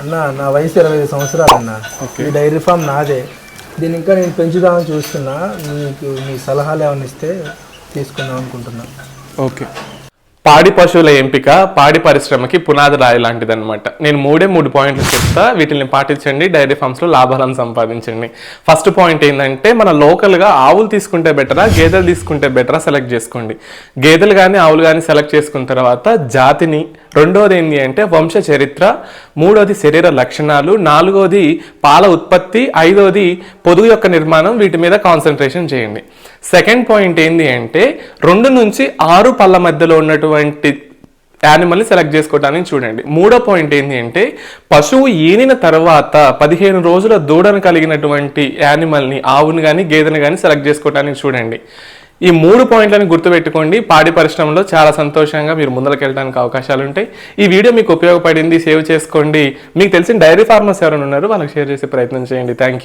అన్న నా వయసు ఇరవై ఐదు సంవత్సరాలు అన్న ఈ డైరీ ఫామ్ నాదే. దీన్ని ఇంకా నేను పెంచుదామని చూస్తున్నా. మీకు మీ సలహాలు ఏమైనా ఇస్తే తీసుకుందాం అనుకుంటున్నా. ఓకే. పాడి పశువుల ఎంపిక పాడి పరిశ్రమకి పునాది రాయి లాంటిదన్నమాట. నేను మూడే మూడు పాయింట్లు చెప్తా వీటిని పాటించండి డైరీ ఫార్మ్స్లో లాభాలను సంపాదించండి. ఫస్ట్ పాయింట్ ఏంటంటే మన లోకల్గా ఆవులు తీసుకుంటే బెటరా గేదెలు తీసుకుంటే బెటరా సెలెక్ట్ చేసుకోండి. గేదెలు కానీ ఆవులు కానీ సెలెక్ట్ చేసుకున్న తర్వాత జాతిని రెండోది ఏంటి అంటే వంశ చరిత్ర మూడోది శరీర లక్షణాలు నాలుగోది పాల ఉత్పత్తి ఐదోది పొదుగు యొక్క నిర్మాణం వీటి మీద కాన్సన్ట్రేషన్ చేయండి. సెకండ్ పాయింట్ ఏంటి అంటే రెండు నుంచి ఆరు పళ్ళ మధ్యలో ఉన్నటువంటి యానిమల్ని సెలెక్ట్ చేసుకోవడానికి చూడండి. మూడో పాయింట్ ఏంటి అంటే పశువు ఈనిన తర్వాత పదిహేను రోజుల దూడను కలిగినటువంటి యానిమల్ని ఆవుని కానీ గేదెను కానీ సెలెక్ట్ చేసుకోవడానికి చూడండి. ఈ మూడు పాయింట్లను గుర్తుపెట్టుకోండి. పాడి పరిశ్రమలో చాలా సంతోషంగా మీరు ముందరికి వెళ్ళడానికి అవకాశాలు ఉంటాయి. ఈ వీడియో మీకు ఉపయోగపడింది సేవ్ చేసుకోండి. మీకు తెలిసిన డైరీ ఫార్మర్స్ ఎవరైనా ఉన్నారు వాళ్ళకి షేర్ చేసే ప్రయత్నం చేయండి. Thank you